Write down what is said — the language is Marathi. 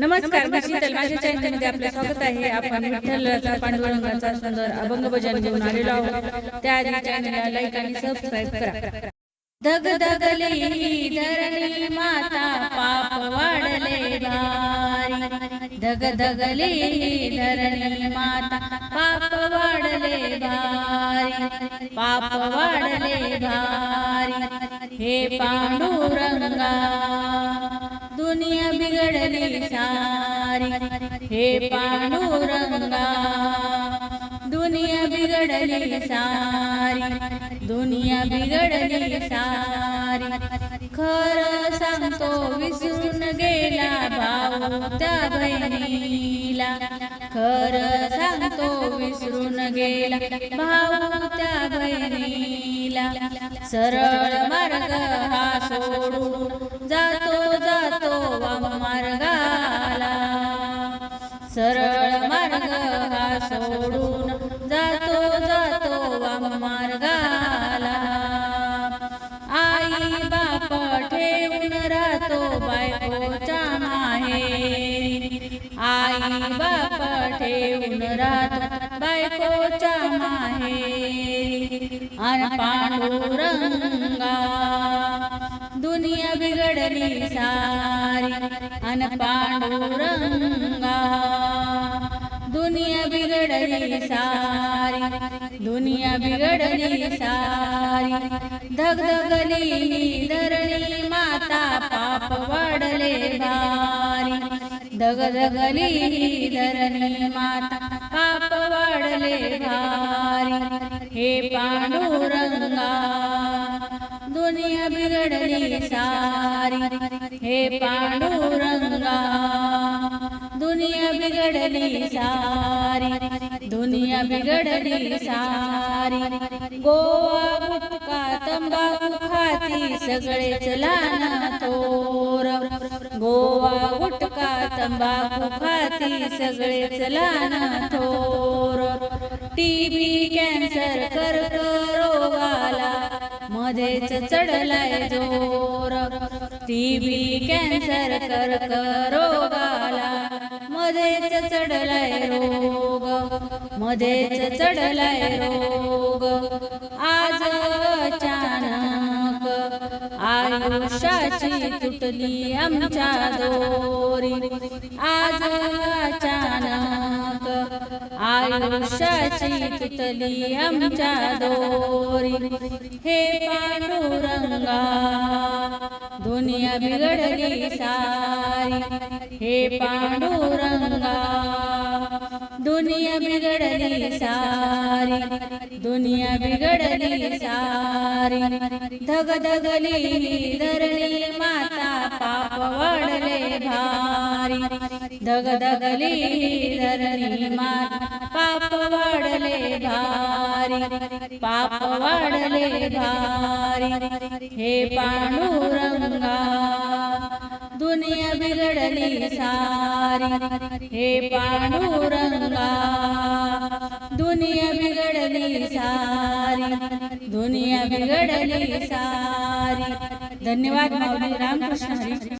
नमस्कार मी शीतल. माझ्या चॅनलमध्ये आपलं स्वागत आहे. आपण विठ्ठलाचा पांडुरंगाचा सुंदर अभंग भजन घेऊन आलेलो आहोत. त्याआधी चॅनलला लाईक आणि सबस्क्राईब करा. धग धगली धरणी माता पाप वाढले भारी. धग धगली धरणी माता पाप वाढले भारी. पाप वाढले भारी. हे पांडुरंगा दुनिया बिघडली सारी हे पांडुरंगा। दुनिया बिघडली सारी दुनिया बिघडली सारी। खरं सांगतो विसरून गेला भाऊ त्या बहिणीला। खरं सांगतो विसरून गेला भाऊ त्या बहिणीला। सरळ मार्ग हा सोड मार्ग हा सोडून जातो जातो वाम मार्गाला. आई बाप ठेवून राहतो बायकोच्या माहेरी आई बाप ठेवून राहतो बायकोच्या माहेरी अन पांडुरंगा दुनिया बिघडली सारी. अन पांडुरंग बिघडली सारी दुनिया बिघडली सारी. धगधगली धरणी माता पाप वाढले भारी. धगधगली धरणी माता पाप वाढले भारी. हे पांडुरंगा दुनिया बिघडली सारी. हे पांडुरंगा दुनिया बिघडली सारी. दुनिया बिघडली सारी। गोवा गुटखा तंबाखू खाती सगळेच लहान थोर गोवा गुटखा तंबाखू खाती सगळेच लहान थोर टीबी कॅन्सर कर्करोगाला मध्येच चढलाय जोर। टीबी कॅन्सर कर्करोगाला मध्येच चढलाय रोग मध्येच चढलाय रोग. आज अचानक आयुष्याची तुटली आमच्या दोरी. आज अचानक आयुष्याची तुटली आमच्या दोरी. हे पांडुरंगा दुनिया बिघडली सारी. हे पांडुरंगा दुनिया बिघडली सारी दुनिया बिघडली सारी. धगधगली धरणी माता पाप वाढले भारी. धगधगली धरणी माता पाप वाढले भारी. पाप वाढले भारी. हे पांडुरंगा दुनिया बिघडली सारी. हे पांडुरंगा दुनिया बिघडली सारी. दुनिया बिघडली सारी. धन्यवाद माऊली रामकृष्ण हरी.